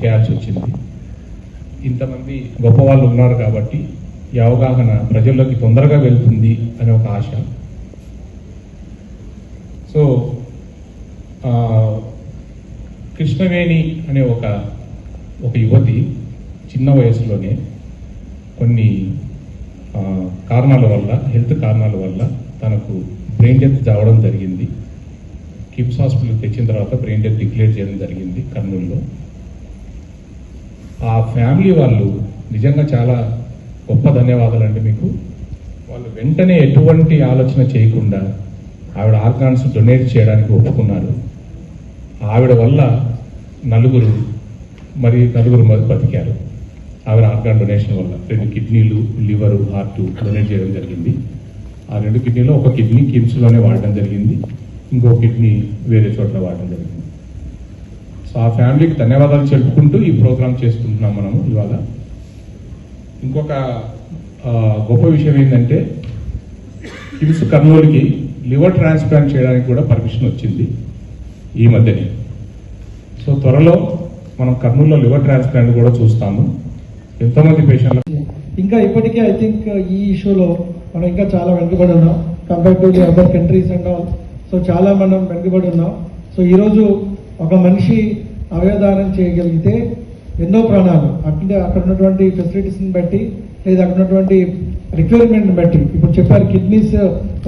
చేయాల్సి వచ్చింది. ఇంతమంది గొప్ప వాళ్ళు ఉన్నారు కాబట్టి ఈ అవగాహన ప్రజల్లోకి తొందరగా వెళ్తుంది అనే ఒక ఆశ. సో కృష్ణవేణి అనే ఒక ఒక యువతి చిన్న వయసులోనే కొన్ని కారణాల వల్ల హెల్త్ కారణాల వల్ల తనకు బ్రెయిన్ డెత్ చావడం జరిగింది. కిమ్స్ హాస్పిటల్ తెచ్చిన తర్వాత బ్రెయిన్ డెత్ డిక్లేర్ చేయడం జరిగింది కర్నూలులో. ఆ ఫ్యామిలీ వాళ్ళు నిజంగా చాలా గొప్ప ధన్యవాదాలు అండి మీకు. వాళ్ళు వెంటనే ఎటువంటి ఆలోచన చేయకుండా ఆవిడ ఆర్గాన్స్ డొనేట్ చేయడానికి ఒప్పుకున్నారు. ఆవిడ వల్ల నలుగురు మరి నలుగురు బతికారు. ఆవిడ ఆర్గాన్ డొనేషన్ వల్ల రెండు కిడ్నీలు లివరు హార్ట్ డొనేట్ చేయడం జరిగింది. ఆ రెండు కిడ్నీలో ఒక కిడ్నీ కిమ్స్లోనే వాడడం జరిగింది. ఇంకో కిడ్నీ వేరే చోట్ల వాడడం జరిగింది. సో ఆ ఫ్యామిలీకి ధన్యవాదాలు చెప్పుకుంటూ ఈ ప్రోగ్రామ్ చేసుకుంటున్నాం మనము ఇవాళ. ఇంకొక గొప్ప విషయం ఏంటంటే కిమ్స్ కర్నూలుకి లివర్ ట్రాన్స్ప్లాంట్ చేయడానికి కూడా పర్మిషన్ వచ్చింది ఈ మధ్యనే. సో త్వరలో మనం కర్నూలులో లివర్ ట్రాన్స్ప్లాంట్ కూడా చూస్తాము. ఎంతోమంది పేషెంట్లకు ఇంకా ఇప్పటికే ఐ థింక్ ఈ ఇష్యూలో మనం ఇంకా చాలా వెనుకబడి ఉన్నాం. Compare to the other countries and all so చాలా మనం వెనుకబడి ఉన్నాం. సో ఈరోజు ఒక మనిషి అవయదానం చేయగలిగితే ఎన్నో ప్రాణాలు. అంటే అక్కడ ఉన్నటువంటి ఫెసిలిటీస్ని బట్టి లేదా అక్కడ ఉన్నటువంటి రిక్వైర్మెంట్ని బట్టి. ఇప్పుడు చెప్పారు కిడ్నీస్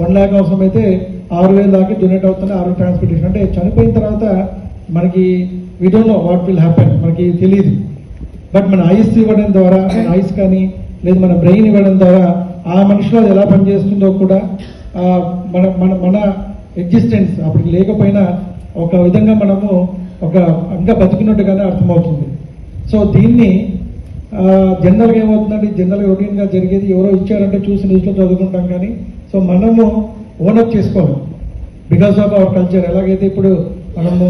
వన్ ల్యాక్ అవసరం అయితే ఆరు వేల దాకా డొనేట్ అవుతున్నాయి ఆరు ట్రాన్స్పోర్టేషన్ అంటే చనిపోయిన తర్వాత మనకి we don't know what will happen మనకి తెలియదు బట్ మన ఐస్ ఇవ్వడం ద్వారా మన ఐస్ కానీ లేదు మన బ్రెయిన్ ఇవ్వడం ద్వారా ఆ మనిషిలో అది ఎలా పనిచేస్తుందో కూడా మన మన మన ఎగ్జిస్టెన్స్ అప్పటికి లేకపోయినా ఒక విధంగా మనము ఒక ఇంకా బతుకున్నట్టుగానే అర్థమవుతుంది. సో దీన్ని జనరల్గా ఏమవుతుందంటే జనరల్గా రొటీన్గా జరిగేది ఎవరో ఇచ్చారంటే చూసి న్యూస్లో చదువుకుంటాం కానీ సో మనము ఓనప్ చేసుకోము బికాస్ ఆఫ్ అవర్ కల్చర్. ఎలాగైతే ఇప్పుడు మనము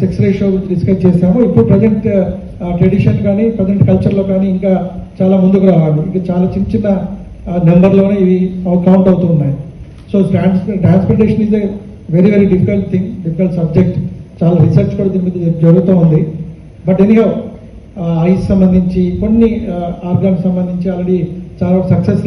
సెక్స్ రేషియో డిస్కస్ చేసామో ఇప్పుడు ప్రజెంట్ ట్రెడిషన్ కానీ ప్రజెంట్ కల్చర్లో కానీ ఇంకా చాలా ముందుకు రావాలి. ఇంకా చాలా చిన్న చిన్న నెంబర్లోనే ఇవి కౌంట్ అవుతూ ఉన్నాయి. So trans transportation is a very very difficult thing difficult subject చాలా రీసెర్చ్ కూడా దీని మీద జరుగుతూ ఉంది. బట్ ఎనీహో ఐస్ సంబంధించి కొన్ని ఆర్గాన్ సంబంధించి ఆల్రెడీ చాలా సక్సెస్